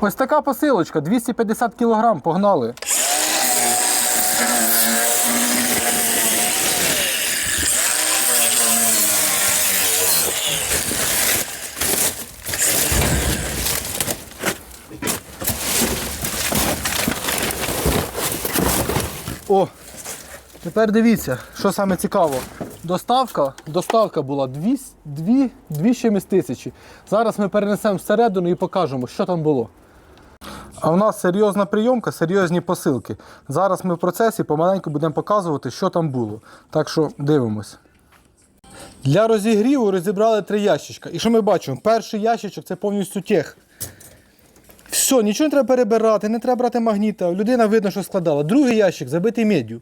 Ось така посилочка, 250 кг, погнали. О, тепер дивіться, що саме цікаво. Доставка, доставка була 2, 2, 2 чимось тисячі. Зараз ми перенесемо всередину і покажемо, що там було. А в нас серйозна прийомка, серйозні посилки. Зараз ми в процесі помаленьку будемо показувати, що там було. Так що дивимось. Для розігріву розібрали три ящичка. І що ми бачимо? Перший ящичок це повністю тех. Все, нічого не треба перебирати, не треба брати магніта. Людина видно, що складала. Другий ящик забитий меддю.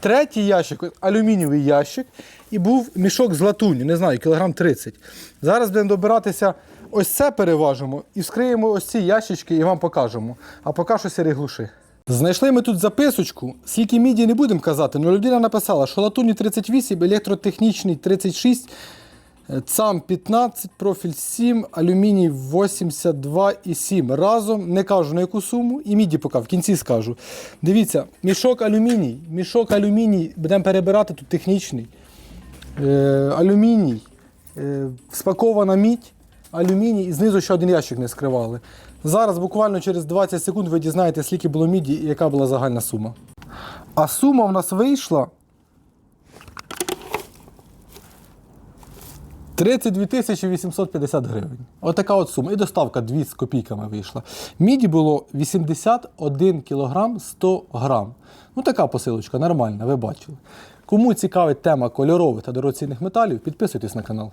Третій ящик алюмінієвий ящик, і був мішок з латунню, не знаю, кілограм 30. Зараз будемо добиратися, ось це переважимо і вскриємо ось ці ящички і вам покажемо. А поки що сірі глуши. Знайшли ми тут записочку, скільки міді не будемо казати, але людина написала, що латунні 38, електротехнічний 36, е, ЦАМ 15, профіль 7, алюміній 82,7. Разом не кажу на яку суму, і міді поки в кінці скажу. Дивіться, мішок алюміній, мішок алюміній, будемо перебирати тут технічний. Е, алюміній, е, спакована мідь, алюміній і знизу ще один ящик не скривали. Зараз буквально через 20 секунд ви дізнаєтеся, скільки було міді і яка була загальна сума. А сума в нас вийшла 32 тисячі 850 гривень. Отака от сума. І доставка 2 з копійками вийшла. Міді було 81 кілограм 100 грам. Ну така посилочка, нормальна, ви бачили. Кому цікавить тема кольорових та дорогоцінних металів, підписуйтесь на канал.